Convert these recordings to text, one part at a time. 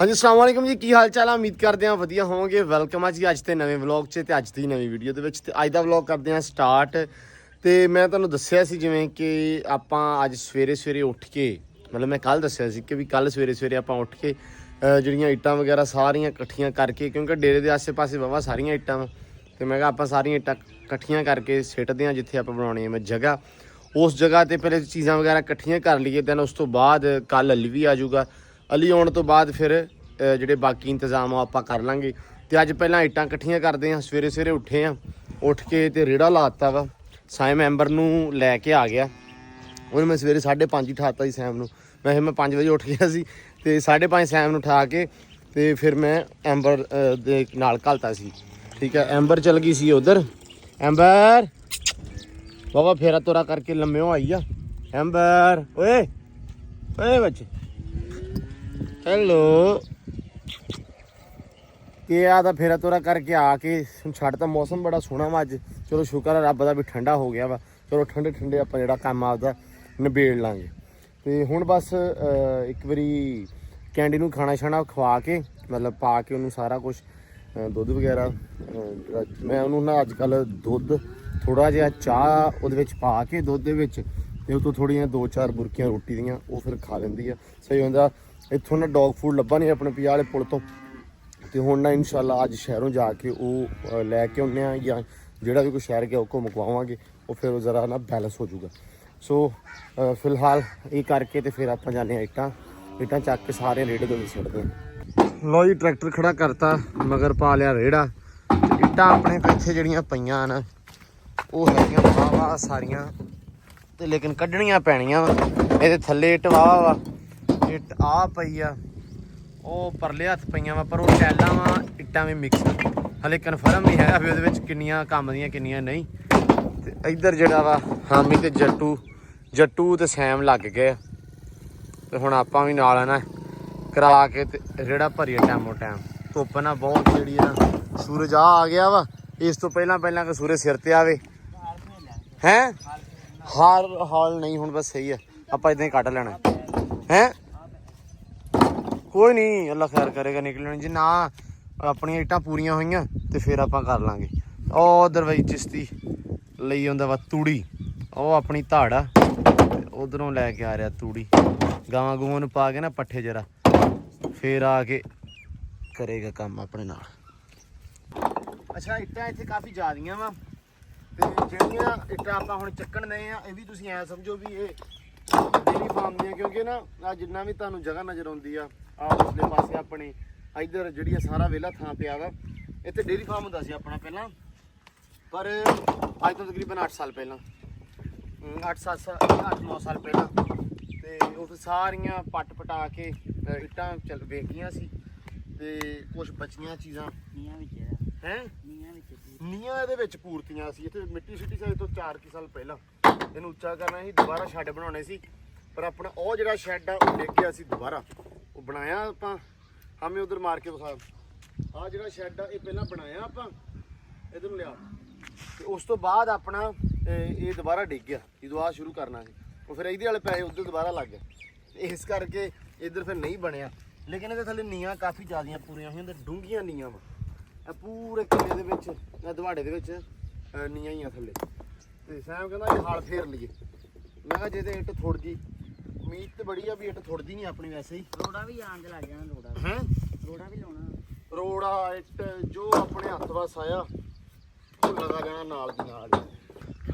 ਹਾਂਜੀ, ਅਸਲਾਮ ਵਾਲੇਕਮ ਜੀ, ਕੀ ਹਾਲ ਚਾਲ ਆ? ਉਮੀਦ ਕਰਦੇ ਆ ਵਧੀਆ ਹੋਵੋਗੇ। ਵੈਲਕਮ ਆ ਜੀ ਅੱਜ ਤੇ ਨਵੇਂ ਵਲੌਗ 'ਚ ਤੇ ਅੱਜ ਦੀ ਨਵੀਂ ਵੀਡੀਓ ਦੇ ਵਿੱਚ ਤੇ ਅੱਜ ਦਾ ਵਲੌਗ ਕਰਦੇ ਆ ਸਟਾਰਟ। ਤੇ ਮੈਂ ਤੁਹਾਨੂੰ ਦੱਸਿਆ ਸੀ ਜਿਵੇਂ ਕਿ ਆਪਾਂ ਅੱਜ ਸਵੇਰੇ ਸਵੇਰੇ ਉੱਠ ਕੇ, ਮਤਲਬ ਮੈਂ ਕੱਲ ਦੱਸਿਆ ਸੀ ਕਿ ਵੀ ਕੱਲ ਸਵੇਰੇ ਸਵੇਰੇ ਆਪਾਂ ਉੱਠ ਕੇ ਜਿਹੜੀਆਂ ਇੱਟਾਂ ਵਗੈਰਾ ਸਾਰੀਆਂ ਇਕੱਠੀਆਂ ਕਰਕੇ, ਕਿਉਂਕਿ ਡੇਰੇ ਦੇ ਆਸੇ-ਪਾਸੇ ਵਾਵਾ ਸਾਰੀਆਂ ਇੱਟਾਂ ਵਾ। ਤੇ ਮੈਂ ਕਿਹਾ ਆਪਾਂ ਸਾਰੀਆਂ ਇੱਟਾਂ ਇਕੱਠੀਆਂ ਕਰਕੇ ਸਿੱਟਦੇ ਆ ਜਿੱਥੇ ਆਪਾਂ ਬਣਾਉਣੀ ਹੈ ਮੈਂ ਜਗ੍ਹਾ। ਉਸ ਜਗ੍ਹਾ ਤੇ ਪਹਿਲੇ ਚੀਜ਼ਾਂ ਵਗੈਰਾ ਇਕੱਠੀਆਂ ਕਰ ਲਈਏ ਦੈਨ ਉਸ ਤੋਂ ਬਾਅਦ ਕੱਲ ਅਲੀ ਵੀ ਆ ਜਾਊਗਾ। ਅਲੀ ਆਉਣ ਤੋਂ ਬਾਅਦ ਫਿਰ ਜਿਹੜੇ ਬਾਕੀ ਇੰਤਜ਼ਾਮ ਆ ਆਪਾਂ ਕਰ ਲਾਂਗੇ। ਤੇ ਅੱਜ ਪਹਿਲਾਂ ਇੱਟਾਂ ਇਕੱਠੀਆਂ ਕਰਦੇ ਆ, ਸਵੇਰੇ ਸਵੇਰੇ ਉੱਠੇ ਆ, ਉੱਠ ਕੇ ਤੇ ਰੇੜਾ ਲਾਤਾ ਵਾ। ਸਾਇਮ ਮੈਂਬਰ ਨੂੰ ਲੈ ਕੇ ਆ ਗਿਆ। ਉਹਨੇ ਮੈਂ ਸਵੇਰੇ 5:30 ਹੀ ਠਾਤਾ ਸੀ ਸੈਮ ਨੂੰ। ਮੈਂ ਮੈਂ 5 ਵਜੇ ਉੱਠ ਗਿਆ ਸੀ ਤੇ 5:30 ਸੈਮ ਨੂੰ ਉਠਾ ਕੇ ਤੇ ਫਿਰ ਮੈਂ ਐਂਬਰ ਦੇ ਨਾਲ ਘਲਤਾ ਸੀ। ਠੀਕ ਹੈ, ਐਂਬਰ ਚਲ ਗਈ ਸੀ ਉਧਰ। ਐਂਬਰ! ਬਾਬਾ ਫੇਰਾ ਤੋਰਾ ਕਰਕੇ ਲੰਮਿਓ ਆਈ ਆ। ਐਂਬਰ! ਓਏ! ਓਏ ਬੱਚੇ! ਹੈਲੋ! ਇਹ ਆ ਤਾਂ ਫੇਰਾ ਤੋਰਾ ਕਰਕੇ ਆ ਕੇ ਹੁਣ ਛੱਡ ਤਾਂ ਮੌਸਮ ਬੜਾ ਸੋਹਣਾ ਵਾ ਅੱਜ। ਚਲੋ ਸ਼ੁਕਰ ਹੈ ਰੱਬ ਦਾ ਵੀ ਠੰਡਾ ਹੋ ਗਿਆ ਵਾ। ਚਲੋ ਠੰਡੇ ਠੰਡੇ ਆਪਾਂ ਜਿਹੜਾ ਕੰਮ ਆਪਦਾ ਨਿਬੇੜ ਲਾਂਗੇ। ਤੇ ਹੁਣ ਬਸ ਇੱਕ ਵਾਰੀ ਕੈਂਡੀ ਨੂੰ ਖਾਣਾ ਛਾਣਾ ਖਵਾ ਕੇ, ਮਤਲਬ ਪਾ ਕੇ ਉਹਨੂੰ ਸਾਰਾ ਕੁਝ ਦੁੱਧ ਵਗੈਰਾ ਮੈਂ ਉਹਨੂੰ ਨਾ ਅੱਜ ਕੱਲ ਦੁੱਧ ਥੋੜਾ ਜਿਹਾ ਚਾਹ ਉਹਦੇ ਵਿੱਚ ਪਾ ਕੇ ਦੁੱਧ ਦੇ ਵਿੱਚ, ਤੇ ਉਹ ਤੋਂ ਥੋੜੀਆਂ ਦੋ ਚਾਰ ਬੁਰਕੀਆਂ ਰੋਟੀ ਦੀਆਂ ਉਹ ਫਿਰ ਖਾ ਲੈਂਦੀ ਆ। ਸਹੀ ਹੁੰਦਾ ਇੱਥੋਂ ਨਾ ਡੌਗ ਫੂਡ ਲੱਭਾ ਨਹੀਂ ਆਪਣੇ ਪਿਆ ਵਾਲੇ ਪੁਲ ਤੋਂ। ਤੇ ਹੁਣ ਨਾ ਇਨਸ਼ਾਅੱਲਾ ਅੱਜ ਸ਼ਹਿਰੋਂ ਜਾ ਕੇ ਉਹ ਲੈ ਕੇ ਆਉਂਦੇ ਆ ਜਾਂ ਜਿਹੜਾ ਵੀ ਕੋਈ ਸ਼ਹਿਰ ਗਿਆ ਉਹ ਘੁੰਮ ਕਵਾਵਾਂਗੇ ਉਹ ਫਿਰ ਉਹ ਜ਼ਰਾ ਨਾ ਬੈਲੈਂਸ ਹੋ ਜਾਊਗਾ। ਸੋ ਫਿਲਹਾਲ ਇਹ ਕਰਕੇ ਤੇ ਫਿਰ ਆਪਾਂ ਜਾਂਦੇ ਆ ਇੱਟਾਂ ਇੱਟਾਂ ਚੱਕ ਕੇ ਸਾਰੇ ਰੇੜੇ ਦੇ ਵਿੱਚ ਸੁੱਟਦੇ ਆ ਲੋ ਜੀ, ਟਰੈਕਟਰ ਖੜਾ ਕਰਤਾ, ਮਗਰ ਪਾ ਲਿਆ ਰੇੜਾ। ਇੱਟਾਂ ਆਪਣੇ ਪਿੱਛੇ ਜਿਹੜੀਆਂ ਪਈਆਂ ਹਨ, ਉਹ ਹੈਗੀਆਂ ਵਾਵਾ ਸਾਰੀਆਂ, ਤੇ ਲੇਕਿਨ ਕੱਢਣੀਆਂ ਪੈਣੀਆਂ ਵਾ। ਇਹਦੇ ਥੱਲੇ ਇੱਟ ਵਾਵਾ ਵਾ। ਇੱਟ ਆ ਪਈ ਆ। ਉਹ ਪਰਲੇ ਹੱਥ ਪਈਆਂ ਵਾ, ਪਰ ਉਹ ਟੈਲਾਂ ਵਾ, ਇੱਟਾਂ ਵੀ ਮਿਕਸ ਹਲੇ ਕਨਫਰਮ ਨਹੀਂ ਹੈਗਾ ਵੀ ਉਹਦੇ ਵਿੱਚ ਕਿੰਨੀਆਂ ਕੰਮ ਦੀਆਂ, ਕਿੰਨੀਆਂ ਨਹੀਂ। ਤੇ ਇੱਧਰ ਜਿਹੜਾ ਵਾ, ਹਾਮੀ ਤੇ ਜੱਟੂ ਜੱਟੂ ਤੇ ਸੈਮ ਲੱਗ ਗਏ ਆ। ਤੇ ਹੁਣ ਆਪਾਂ ਵੀ ਨਾਲ ਆ ਨਾ, ਕਰਾ ਕੇ ਤੇ ਰੇੜਾ ਭਰੀਏ ਟਾਈਮੋ ਟਾਈਮ ਧੁੱਪ ਨਾ ਬਹੁਤ ਜਿਹੜੀ ਆ, ਸੂਰਜ ਆ ਆ ਗਿਆ ਵਾ। ਇਸ ਤੋਂ ਪਹਿਲਾਂ ਪਹਿਲਾਂ ਕਿ ਸੂਰਜ ਸਿਰ ਤੇ ਆਵੇ। ਹੈ? ਹਾਰ ਹਾਲ ਨਹੀਂ, ਹੁਣ ਬਸ ਸਹੀ ਆ। ਆਪਾਂ ਇਦਾਂ ਹੀ ਕੱਢ ਲੈਣਾ। ਹੈ? ਕੋਈ ਨਹੀਂ ਅੱਲਾ ਖੈਰ ਕਰੇਗਾ ਨਿਕਲਣ ਜੇ ਨਾ ਆਪਣੀਆਂ ਇੱਟਾਂ ਪੂਰੀਆਂ ਹੋਈਆਂ, ਤੇ ਫਿਰ ਆਪਾਂ ਕਰ ਲਾਂਗੇ। ਉਹ ਦਰਵਾਈ ਚਿਸ਼ਤੀ ਲਈ ਆਉਂਦਾ ਵਾ ਤੂੜੀ। ਉਹ ਆਪਣੀ ਧਾੜ ਆ ਉਧਰੋਂ ਲੈ ਕੇ ਆ ਰਿਹਾ ਤੂੜੀ। ਗਾਵਾਂ ਗੂਆਂ ਨੂੰ ਪਾ ਕੇ ਨਾ ਪੱਠੇ ਜਰਾ। ਫੇਰ ਆ ਕੇ ਕਰੇਗਾ ਕੰਮ ਆਪਣੇ ਨਾਲ। ਅੱਛਾ, ਇੱਟਾਂ ਇੱਥੇ ਕਾਫੀ ਜ਼ਿਆਦੀਆਂ ਵਾ। ਤੇ ਜਿਹੜੀਆਂ ਇੱਟਾਂ ਆਪਾਂ ਹੁਣ ਚੱਕਣ ਦੇ ਆ, ਇਹ ਵੀ ਤੁਸੀਂ ਐ ਸਮਝੋ ਵੀ ਇਹ ਡੇਰੀ ਫਾਰਮ ਦੀਆਂ, ਕਿਉਂਕਿ ਨਾ ਆ ਜਿੰਨਾ ਵੀ ਤੁਹਾਨੂੰ ਜਗ੍ਹਾ ਨਜ਼ਰ ਆਉਂਦੀ ਆ ਆ ਉਸਲੇ ਪਾਸੇ ਆਪਣੇ ਇੱਧਰ ਜਿਹੜੀ ਆ ਸਾਰਾ ਵਿਹਲਾ ਥਾਂ ਪਿਆ ਵਾ ਇੱਥੇ ਡੇਰੀ ਫਾਰਮ ਹੁੰਦਾ ਸੀ ਆਪਣਾ ਪਹਿਲਾਂ। ਪਰ ਅੱਜ ਤੋਂ ਤਕਰੀਬਨ 8 ਸਾਲ ਪਹਿਲਾਂ। 8 7 8 9 ਸਾਲ ਪਹਿਲਾਂ। ਤੇ ਉਹ ਸਾਰੀਆਂ ਪੱਟ ਪਟਾ ਕੇ ਇੱਟਾਂ ਚੱਲ ਵੇਖੀਆਂ ਸੀ। ਤੇ ਕੁਝ ਬਚੀਆਂ ਚੀਜ਼ਾਂ। ਨੀਆਂ ਵਿੱਚ ਹੈ। ਨੀਆਂ ਵਿੱਚ ਨੀਆਂ ਇਹਦੇ ਵਿੱਚ ਪੂਰਤੀਆਂ ਸੀ। ਇੱਥੇ ਮਿੱਟੀ ਸਿੱਟੀ ਸੀ ਅੱਜ ਤੋਂ 4 ਕੀ ਸਾਲ ਪਹਿਲਾਂ। ਇਹਨੂੰ ਉੱਚਾ ਕਰਨਾ ਸੀ ਦੁਬਾਰਾ ਸ਼ੈੱਡ ਬਣਾਉਣੇ ਸੀ। ਪਰ ਆਪਣਾ ਉਹ ਜਿਹੜਾ ਸ਼ੈੱਡ ਆ ਉਹ ਡਿੱਗ ਗਿਆ ਸੀ ਦੁਬਾਰਾ। ਬਣਾਇਆ ਆਪਾਂ। ਹਮੇ ਉਧਰ ਮਾਰ ਕੇ ਵਿਖਾ ਆ ਜਿਹੜਾ ਸ਼ੈੱਡ ਆ ਇਹ ਪਹਿਲਾਂ ਬਣਾਇਆ ਆਪਾਂ। ਇਧਰ ਨੂੰ ਲਿਆ। ਤੇ ਉਸ ਤੋਂ ਬਾਅਦ ਆਪਣਾ ਇਹ ਦੁਬਾਰਾ ਡਿੱਗ ਗਿਆ। ਜਦੋਂ ਆ ਸ਼ੁਰੂ ਕਰਨਾ ਸੀ। ਉਹ ਫਿਰ ਇਹਦੇ ਵਾਲੇ ਪੈਸੇ ਉਧਰ ਦੁਬਾਰਾ ਲੱਗ ਗਏ। ਤੇ ਇਸ ਕਰਕੇ ਇਧਰ ਫਿਰ ਨਹੀਂ ਬਣਿਆ। ਲੇਕਿਨ ਇਹਦੇ ਥੱਲੇ ਨੀਆਂ ਕਾਫੀ ਜ਼ਿਆਦੀਆਂ ਪੂਰੀਆਂ ਹੋਈਆਂ ਤੇ ਡੂੰਘੀਆਂ ਨੀਆਂ ਵਾ। ਇਹ ਪੂਰੇ ਕਿਲੇ ਦੇ ਵਿੱਚ ਇਹ ਦਵਾੜੇ ਦੇ ਵਿੱਚ ਅਹ, ਨੀਆਂ ਹੀ ਆ ਥੱਲੇ। ਤੇ ਸੈਮ ਕਹਿੰਦਾ ਇਹ ਹਾਲ ਫੇਰ ਲਈਏ। ਮੈਂ ਕਿਹਾ ਜੇ ਤੇ ਇੱਟ ਥੁੜ ਗਈ ਉਮੀਦ ਤੇ ਬੜੀ ਆ ਵੀ ਇੱਟ ਥੁੜਦੀ ਨਹੀਂ ਆਪਣੀ ਵੈਸੇ ਹੀ। ਰੋੜਾ ਵੀ ਆਣ ਲੱਗ ਜਾਣਾ ਰੋੜਾ ਹੈ? ਰੋੜਾ ਵੀ ਲਾਉਣਾ। ਰੋੜਾ ਇੱਟ ਜੋ ਆਪਣੇ ਹੱਥ ਵਸ ਆਇਆ ਉਹ ਲਗਾ ਜਾਣਾ ਨਾਲ ਦੀ ਨਾਲ।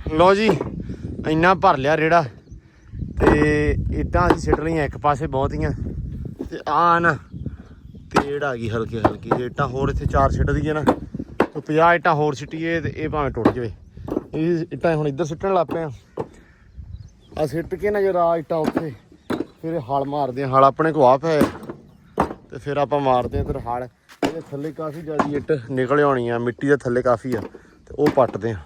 ਹੀ ਲੋ ਜੀ ਇੰਨਾ ਭਰ ਲਿਆ ਰੇੜਾ ਤੇ ਇੱਟਾਂ ਅਸੀਂ ਸਿੱਟ ਲਈਆਂ ਇੱਕ ਪਾਸੇ ਬਹੁਤੀਆਂ। ਤੇ ਆ ਨਾ ਤੇੜ ਆ ਗਈ ਹਲਕੀ ਹਲਕੀ ਜੇ ਇੱਟਾਂ ਹੋਰ ਇੱਥੇ ਚਾਰ ਸਿੱਟ ਦਈਏ ਨਾ ਤੇ 50 ਇੱਟਾਂ ਹੋਰ ਸਿੱਟੀਏ ਤੇ ਇਹ ਭਾਵੇਂ ਟੁੱਟ ਜਾਵੇ। ਇਹ ਇੱਟਾਂ ਹੁਣ ਇੱਧਰ ਸਿੱਟਣ ਲੱਗ ਪਏ ਆ। ਆ ਸਿੱਟ ਕੇ ਨਾ ਜਰਾ ਇੱਟਾਂ ਉੱਥੇ ਫਿਰ ਇਹ ਹਲ ਮਾਰਦੇ ਆ ਹਲ ਆਪਣੇ ਕੋ ਆ ਪਏ ਤੇ ਫਿਰ ਆਪਾਂ ਮਾਰਦੇ ਆ ਤੇ ਹਲ। ਇਹਦੇ ਥੱਲੇ ਕਾਫੀ ਜ਼ਿਆਦਾ ਇੱਟ ਨਿਕਲ ਆਉਣੀ ਆ। ਮਿੱਟੀ ਦੇ ਥੱਲੇ ਕਾਫੀ ਆ। ਤੇ ਉਹ ਪੱਟਦੇ ਆ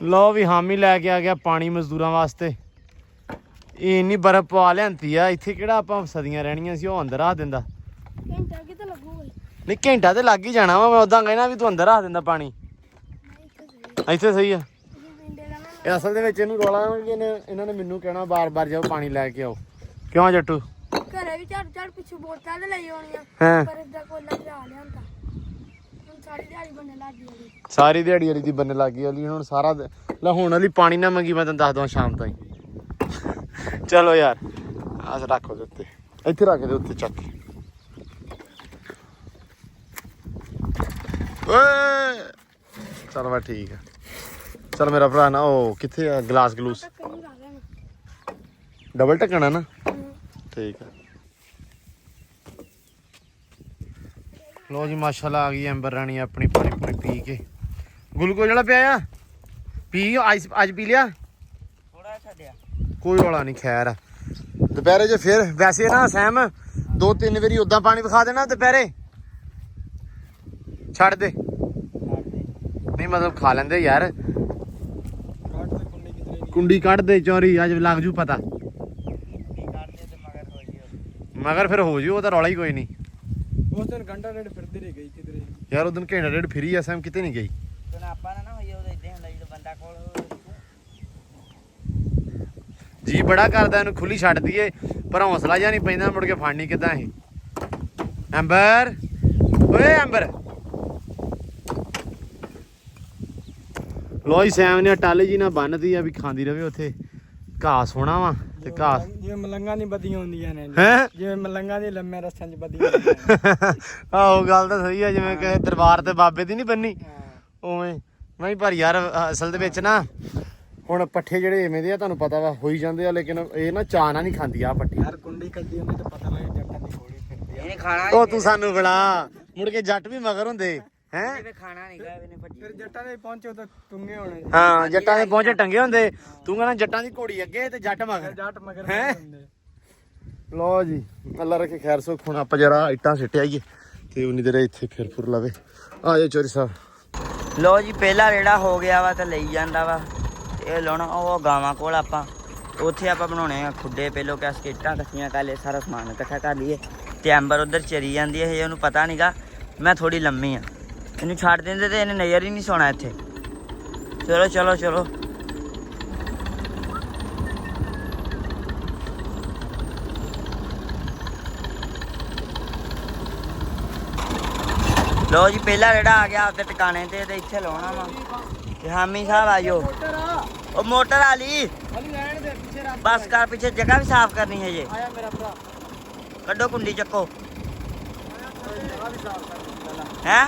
ਲਓ ਵੀ ਹਾਮੀ ਲੈ ਕੇ ਆ ਗਿਆ ਪਾਣੀ ਮਜ਼ਦੂਰਾਂ ਵਾਸਤੇ। ਇਹ ਇੰਨੀ ਬਰਫ਼ ਪਵਾ ਲਿਆਂਤੀ ਆ। ਇੱਥੇ ਕਿਹੜਾ ਆਪਾਂ ਸਦੀਆਂ ਰਹਿਣੀਆਂ ਸੀ ਉਹ ਅੰਦਰ ਆ ਦਿੰਦਾ। ਘੰਟਾ ਕਿਤੇ ਲੱਗੂਗਾ ਨਹੀਂ ਘੰਟਾ ਤੇ ਲੱਗ ਹੀ ਜਾਣਾ ਵਾ। ਮੈਂ ਉਦਾਂ ਕਹਿਣਾ ਵੀ ਤੂੰ ਅੰਦਰ ਆ ਦਿੰਦਾ ਪਾਣੀ। ਇੱਥੇ ਸਹੀ ਆ। ਇਹ ਅਸਲ ਦੇ ਵਿੱਚ ਇਹਨੂੰ ਰੋਲਾ ਕਿ ਇਹਨੇ ਇਹਨਾਂ ਨੇ ਮੈਨੂੰ ਕਹਿਣਾ ਬਾਰ-ਬਾਰ ਜਾਓ ਪਾਣੀ ਲੈ ਕੇ ਆਓ। ਕਿਉਂ ਜੱਟੂ? ਘਰੇ ਵੀ ਝੜ ਝੜ ਪਿੱਛੇ ਬੋਤਲਾਂ ਤੇ ਲਈ ਆਉਣੀਆਂ ਪਰ ਇਦਾਂ ਕੋਲਾ ਲਿਆ ਲਿਆਂਦਾ ਹੁਣ ਸਾਰੀ ਦਿਹਾੜੀ ਬੰਨੇ ਲੱਗ ਗਈ ਸਾਰੀ ਦਿਹਾੜੀ ਵਾਲੀ ਦੀ ਬੰਨੇ ਲੱਗ ਵਾਲੀ ਹੁਣ ਸਾਰਾ ਲੈ ਹੁਣ ਵਾਲੀ ਪਾਣੀ ਨਾ ਮੰਗੀ ਮੈਂ ਤੈਨੂੰ ਦੱਸ ਦਵਾਂ ਸ਼ਾਮ ਤਾਈਂ। ਚਲੋ ਯਾਰ ਆਸ ਰੱਖੋ ਦੇ ਉੱਤੇ। ਇੱਥੇ ਰੱਖ ਦੇ ਉੱਤੇ ਚੱਕ। ਓਏ! ਚਲ ਵਾ ਠੀਕ ਆ। ਚਲ ਮੇਰਾ ਭਰਾ ਨਾ ਉਹ ਕਿੱਥੇ ਆ? ਗਲਾਸ ਗਲੂਸ। ਡਬਲ ਢੱਕਣਾ ਨਾ? ਠੀਕ ਆ। ਲੋ ਜੀ ਮਾਸ਼ਾਅੱਲਾ ਆ ਗਈ ਐਂਬਰ ਰਾਣੀ ਆਪਣੀ ਪਾਣੀ ਪੂਣੀ ਪੀ ਕੇ। ਗਲੂਕੋਜ਼ ਵਾਲਾ ਪਿਆ ਆ? ਪੀ ਆਈਸ ਅੱਜ ਪੀ ਲਿਆ? ਥੋੜਾ ਛੱਡਿਆ। ਕੋਈ ਰੌਲਾ ਨਹੀਂ ਖੈਰ। ਆ। ਦੁਪਹਿਰੇ ਜੇ ਫਿਰ ਵੈਸੇ ਨਾ ਸੈਮ ਦੋ ਤਿੰਨ ਵਾਰੀ ਉਦਾਂ ਪਾਣੀ ਵਿਖਾ ਦੇਣਾ ਦੁਪਹਿਰੇ। ਛੱਡ ਦੇ। ਨਹੀਂ ਮਤਲਬ ਖਾ ਲੈਂਦੇ ਯਾਰ। ਕੁੰਡੀ ਕੱਢ ਦੇ ਚੋਰੀ ਅੱਜ ਲੱਗ ਜੂ ਪਤਾ। ਮਗਰ ਫਿਰ ਹੋ ਜੂ ਉਹ ਤਾਂ ਰੌਲਾ ਹੀ ਕੋਈ ਨਹੀਂ। ਉਸ ਦਿਨ ਘੰਟਾ ਡੇਢ ਫਿਰਦੀ ਰਹੀ ਗਈ ਕਿਧਰੇ। ਯਾਰ ਉਦੋਂ ਘੰਟਾ ਡੇਢ ਫਿਰੀ ਆ ਸੈਮ ਕਿਤੇ ਨਹੀਂ ਗਈ। ਤੇ ਆਪਾਂ ਨਾ ਨਾ ਹੋਈਏ ਉਹਦੇ ਇਦਾਂ ਹੁੰਦਾ ਜਦੋਂ ਬੰਦਾ ਕੋਲ ਹੋਵੇ। ਜੀ ਬੜਾ ਕਰਦਾ ਇਹਨੂੰ ਖੁੱਲੀ ਛੱਡ ਦਈਏ। ਪਰ ਹੌਸਲਾ ਜਾਂ ਨਹੀਂ ਪੈਂਦਾ ਮੁੜ ਕੇ ਫੜਨੀ ਕਿਦਾਂ ਇਹ? ਐਂਬਰ? ਓਏ ਐਂਬਰ! ਲੋਈ ਸੈਮ ਨੇ ਟਾਲੇ ਜੀ ਨਾਲ ਬੰਨਦੀ ਆ ਵੀ ਖਾਂਦੀ ਰਵੇ ਉੱਥੇ। ਘਾਹ ਸੋਹਣਾ ਵਾ ਤੇ ਘਾਹ ਜਿਵੇਂ ਮਲੰਗਾਂ ਦੀ ਬਦੀਆਂ ਹੁੰਦੀਆਂ ਨੇ। ਹੈ? ਜਿਵੇਂ ਮਲੰਗਾਂ ਦੀ ਲੰਮੇ ਰਸਤਿਆਂ 'ਚ ਬਦੀਆਂ ਹੁੰਦੀਆਂ ਨੇ। ਆਹੋ ਗੱਲ ਤਾਂ ਸਹੀ ਆ ਜਿਵੇਂ ਕਹੇ ਦਰਬਾਰ ਤੇ ਬਾਬੇ ਦੀ ਨਹੀਂ ਬੰਨੀ। ਉਵੇਂ। ਨਹੀਂ ਪਰ ਯਾਰ ਅਸਲ ਦੇ ਵਿੱਚ ਨਾ ਹੁਣ ਪੱਠੇ ਜਿਹੜੇ ਐਵੇਂ ਦੇ ਆ ਤੁਹਾਨੂੰ ਪਤਾ ਵਾ ਹੋਈ ਜਾਂਦੇ ਆ ਲੇਕਿਨ ਇਹ ਨਾ ਚਾਣਾ ਨਹੀਂ ਖਾਂਦੀ ਆ ਪੱਠੀ। ਯਾਰ ਕੁੰਡੀ ਕੱਢੀ ਉਹਨੇ ਤਾਂ ਪਤਾ ਲੱਗ ਜੱਟਾਂ ਦੀ ਘੋੜੀ ਫਿਰਦੀ ਆ। ਇਹਨੇ ਖਾਣਾ ਉਹ ਤੂੰ ਸਾਨੂੰ ਬੁਲਾ। ਮੁੜ ਕੇ ਜੱਟ ਵੀ ਮਗਰ ਹੁੰਦੇ। ਹੈ? ਇਹਨੇ ਖਾਣਾ ਨਹੀਂ ਗਾ ਇਹਨੇ ਭੱਜੀ ਫਿਰ ਜੱਟਾਂ ਦੇ ਪਹੁੰਚੇ ਤਾਂ ਟੁੰਗੇ ਹੋਣੇ। ਹਾਂ ਜੱਟਾਂ ਦੇ ਪਹੁੰਚੇ ਟੰਗੇ ਹੁੰਦੇ। ਤੂੰ ਕਹਿੰਦਾ ਜੱਟਾਂ ਦੀ ਘੋੜੀ ਅੱਗੇ ਤੇ ਜੱਟ ਮਗਰ। ਜੱਟ ਮਗਰ ਹੈਂ? ਹੁੰਦੇ। ਲੋ ਜੀ ਅੱਲਾ ਰੱਖੇ ਖੈਰ ਸੁਖ। ਹੁਣ ਆਪਾਂ ਜਰਾ ਇੱਟਾਂ ਸਿੱਟ ਆਈਏ ਤੇ ਉਨੀ ਦੇਰ ਇੱਥੇ ਫਿਰ ਫੁਰ ਲਵੇ। ਆ ਜਾ ਚੋਰੀ ਸਾਹਿਬ। ਲੋ ਜੀ ਪਹਿਲਾ ਰੇੜਾ ਹੋ ਗਿਆ ਵਾ ਤੇ ਲਈ ਜਾਂਦਾ ਵਾ। ਇਹ ਲਾਉਣਾ ਉਹ ਗਾਵਾਂ ਕੋਲ ਆਪਾਂ। ਉੱਥੇ ਆਪਾਂ ਬਣਾਉਣੇ ਆ ਖੁੱਡੇ ਪਹਿਲੋਂ ਕਿ ਸਕੇਟਾਂ ਕੱਸੀਆਂ ਕਰ ਲਏ ਸਾਰਾ ਸਮਾਨ ਇਕੱਠਾ ਕਰ ਲਈਏ। ਤੇ ਐਂਬਰ ਉਧਰ ਚਰੀ ਜਾਂਦੀ ਹੈ ਇਹ ਉਹਨੂੰ ਪਤਾ ਨਹੀਂਗਾ ਮੈਂ ਥੋੜੀ ਲੰਮੀ ਆ। ਇਹਨੂੰ ਛੱਡ ਦਿੰਦੇ ਤੇ ਇਹਨੇ ਨਜ਼ਰ ਹੀ ਨਹੀਂ ਸੋਣਾ ਇੱਥੇ। ਚਲੋ ਚਲੋ ਚਲੋ। ਲੋ ਜੀ ਪਹਿਲਾ ਰੇੜਾ ਆ ਗਿਆ ਆਪਦੇ ਟਿਕਾਣੇ ਤੇ ਤੇ ਇੱਥੇ ਲਾਉਣਾ ਵਾ। ਤੇ ਹਾਮੀ ਸਾਹਿਬ ਆਇਓ। ਉਹ ਮੋਟਰ ਵਾਲੀ। ਬਸ ਕਰ ਪਿੱਛੇ ਜਗ੍ਹਾ ਵੀ ਸਾਫ਼ ਕਰਨੀ ਹੈ ਜੇ। ਕੱਢੋ ਕੁੰਡੀ ਚੱਕੋ। ਹੈ?